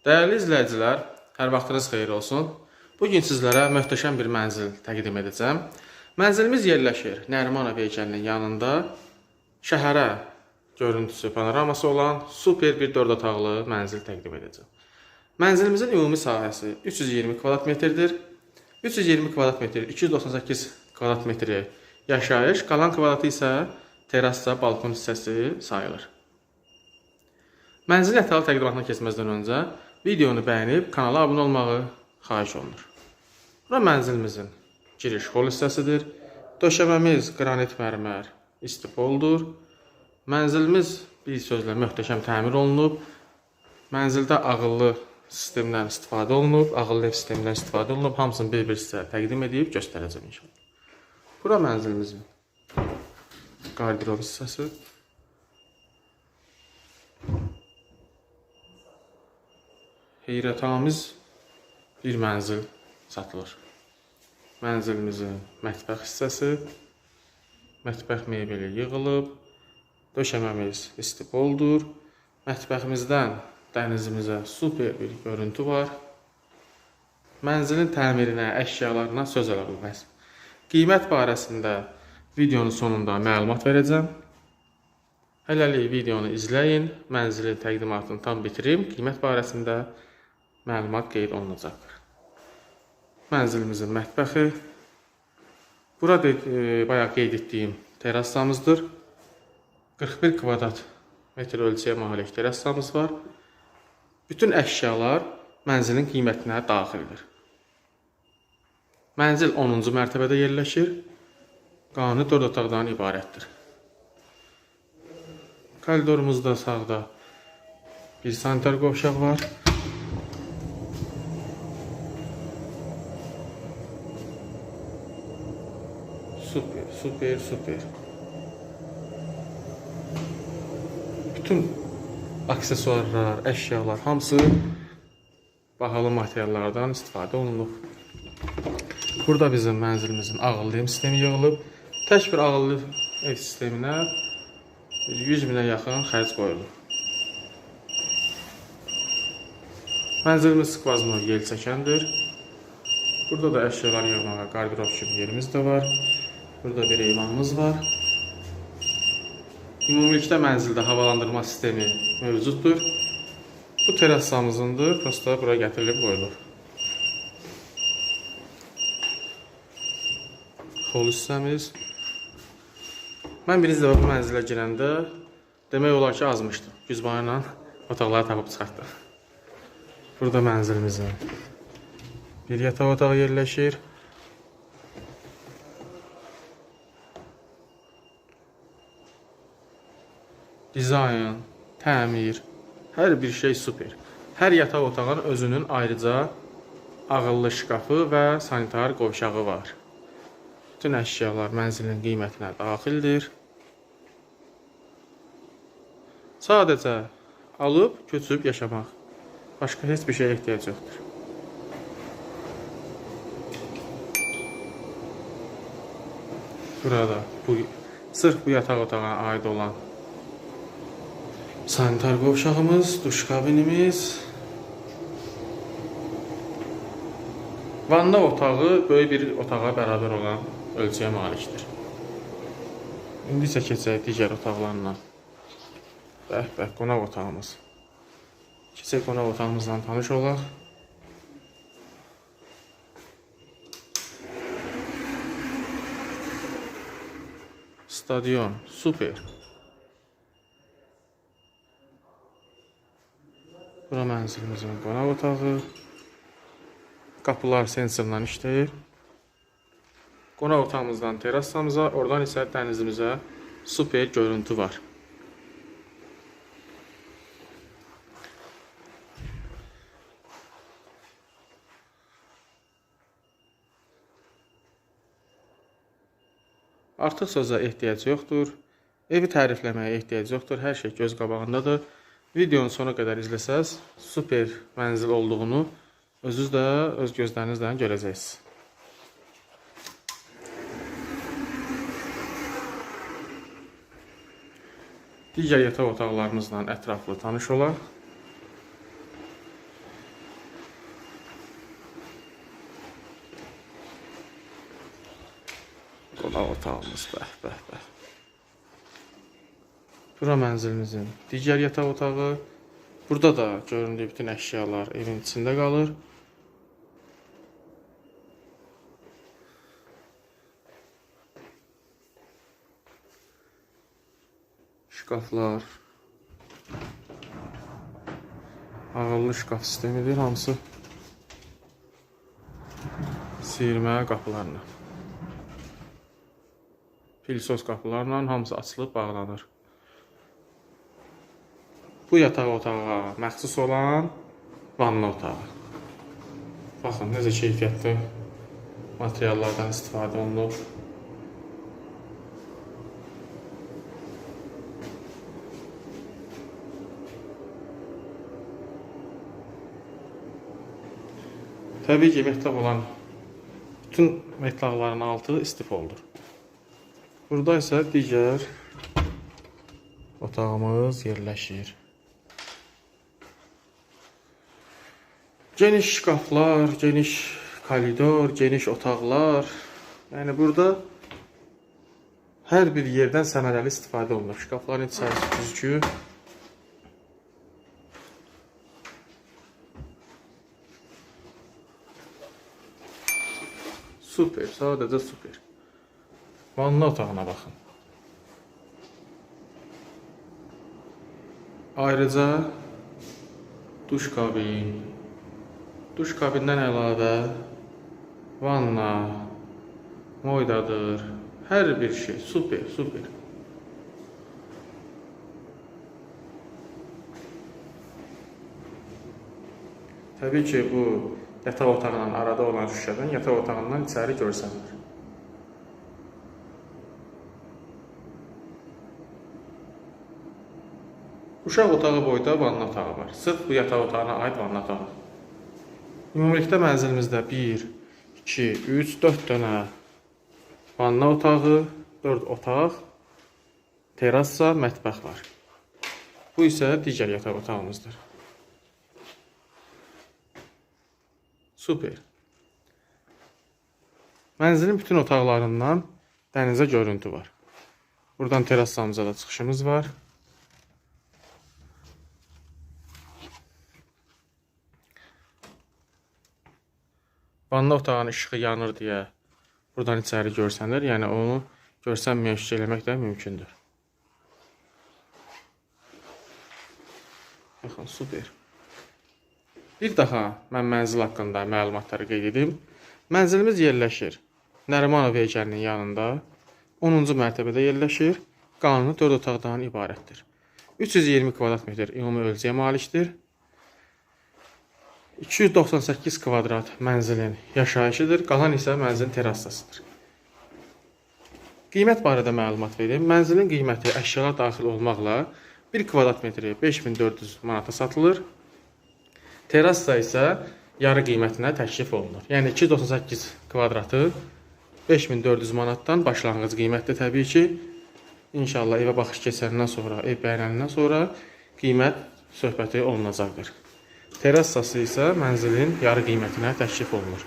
Dəyərli izləyicilər, hər vaxtınız xeyir olsun. Bu gün sizlərə möhtəşəm bir mənzil təqdim edəcəm. Mənzilimiz yerləşir Nərimanov heykəlinin yanında. Şəhərə görüntüsü, panoraması olan super bir 4 otaqlı mənzil təqdim edəcəm. Mənzilimizin ümumi sahəsi 320 kvadrat metrdir. 320 kvadrat metr, 298 kvadrat metri yaşayış, qalan kvadratı isə terrasa, balkon hissəsi sayılır. Mənzilin ətraflı təqdimatına keçməzdən öncə videonu bəyənib kanala abunə olmağı xahiş olunur. Bura mənzilimizin giriş hol hissəsidir. Döşəməmiz qranit mərmər istipoldur. Mənzilimiz bir sözlə möhtəşəm təmir olunub. Mənzildə ağıllı sistemdən istifadə olunub, ağıllı ev sistemindən istifadə olunub. Hamısını bir-bir sizə təqdim edib göstərəcəm inşallah. Bura mənzilimizin qardirob hissəsi. Heyrətamiz bir mənzil satılır. Mənzilimizin mətbəx hissəsi, mətbəx mebeli yığılıb, döşəməmiz istipoldur. Mətbəximizdən dənizimizə super bir görüntü var. Mənzilin təmirinə, əşyalarına söz ala bilməz. Qiymət barəsində videonun sonunda məlumat verəcəm. Hələlik videonu izləyin, mənzilin təqdimatını tam bitirim. Qiymət barəsində məlumat qeyd olunacaqdır. Mənzilimizin mətbəxi. Burada e, bayaq qeyd etdiyim terrasamızdır. 41 kvadrat metr ölçüyə malik terrasamız var. Bütün əşyalar mənzilin qiymətinə daxildir. Mənzil 10-cu mərtəbədə yerləşir. Qanuni 4 otaqdan ibarətdir. Koridorumuzda sağda bir sanitar qovşaq var. Super, super, super. Bütün aksesuarlar, əşyalar hamısı bahalı materiallardan istifadə olunub. Burada bizim mənzilimizin ağıllı ev sistemi yığılıb. Tək bir ağıllı ev sisteminə 100 minə yaxın xərc qoyulub. Mənzilimiz skvazno yel çəkəndir. Burada da əşyalar yığmağa qardirob kimi yerimiz də var. Burada bir eyvanımız var. Ümumilikdə mənzildə havalandırma sistemi mövcuddur. Bu terrasamızındır. Prosta bura gətirilib qoyulur. Hol hissəmiz. Mən birinci dəfə bu mənzilə girəndə demək olar ki, azmışdım. Güzbanı ilə otaqları tapıb çıxartdım. Burada mənzilimizin bir yataq otağı yerləşir. Dizayn, təmir, hər bir şey super. Hər yataq otağın özünün ayrıca ağıllı şkafı və sanitar qovşağı var. Bütün əşyalar mənzilin qiymətinə daxildir. Sadəcə alıb köçüb yaşamaq. Başqa heç bir şeyə ehtiyac yoxdur. Burada bu sırf bu yataq otağına aid olan sanitar qovşağımız, duş kabinimiz, vanna otağı böyük bir otağa bərabər olan ölçüyə malikdir. İndi isə keçək digər otaqlarla. Bəh, bəh, qonaq otağımız. Keçək qonaq otağımızla tanış olaq. Stadion, super. Bura mənzilimizin qonaq otağı. Qapılar sensorla işləyir. Qonaq otağımızdan terrasamıza, oradan isə dənizimizə super görüntü var. Artıq sözə ehtiyac yoxdur. Evi tərifləməyə ehtiyac yoxdur. Hər şey göz qabağındadır. Videonun sona qədər izləsəz, super mənzil olduğunu özünüz də öz gözlərinizlə görəcəksiniz. Digər yataq otaqlarımızla ətraflı tanış olaq. qonaq otağımız. Bəh, bəh, bəh. Bura mənzilimizin digər yataq otağı. Burada da göründüyü bütün əşyalar evin içində qalır. Şkaflar. Ağıllı şkaf sistemidir hamısı. Siyirmə qapılarla. Pilsos qapılarla hamısı açılıb bağlanır. Bu yataq otağa məxsus olan vanna otağı. Baxın necə keyfiyyətli materiallardan istifadə olunub. Təbii ki, metlaq olan bütün metlaqların altı istifoldur. Burada isə digər otağımız yerləşir. Geniş şkaflar, geniş koridor, geniş otaqlar. Yəni burada hər bir yerdən səmərəli istifadə olunur. Şkafların içərisi düzgün. Super, sadəcə super. Vanna otağına baxın. Ayrıca duş kabin, duş kabindən əlavə vanna, moydadır, hər bir şey super, super. Təbii ki, bu yataq otağının arada olan şüşədən yataq otağından içəri görsənir. Uşaq otağı boyda vanna otağı var. Sırf bu yataq otağına aid vanna otağı. Ümumilikdə mənzilimizdə 1, 2, 3, 4 dənə vanna otağı, 4 otaq, terasa, mətbəx var. Bu isə digər yataq otağımızdır. Super. Mənzilin bütün otaqlarından dənizə görüntü var. Buradan terassamıza da çıxışımız var. Vanna otağının işığı yanır deyə buradan içəri görsənir. Yəni onu görsənməyən şüşə eləmək də mümkündür. Baxın, super. Bir daha mən mənzil haqqında məlumatları qeyd edim. Mənzilimiz yerləşir Nərimanov heykəlinin yanında. 10-cu mərtəbədə yerləşir. Qanuni 4 otaqdan ibarətdir. 320 kvadrat metr ümumi ölçüyə malikdir. 298 kvadrat mənzilin yaşayışıdır, qalan isə mənzilin terasasıdır. Qiymət barədə məlumat verim. Mənzilin qiyməti əşyalar daxil olmaqla 1 kvadrat metri 5400 manata satılır. Terasa isə yarı qiymətinə təklif olunur. Yəni 298 kvadratı 5400 manatdan başlanğıc qiymətdir təbii ki. İnşallah evə baxış keçəndən sonra, ev bəyənəndən sonra qiymət söhbəti olunacaqdır. Terasası isə mənzilin yarı qiymətinə təklif olunur.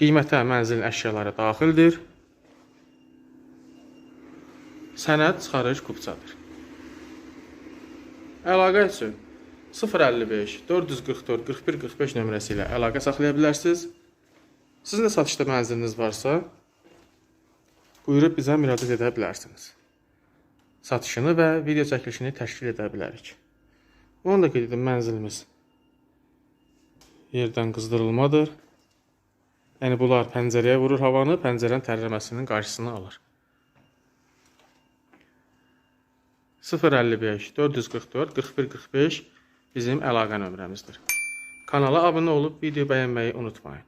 Qiymətə mənzilin əşyaları daxildir. Sənəd çıxarış kupçadır. Əlaqə üçün 055 444 41 45 nömrəsi ilə əlaqə saxlaya bilərsiniz. Sizin də satışda mənziliniz varsa, buyurub bizə müraciət edə bilərsiniz. Satışını və video çəkilişini təşkil edə bilərik. Onu da qeyd edim, mənzilimiz yerdən qızdırılmadır. Yəni bunlar pəncərəyə vurur havanı, pəncərənin tərləməsinin qarşısını alır. 055 444 41 45 bizim əlaqə nömrəmizdir. Kanala abunə olub video bəyənməyi unutmayın.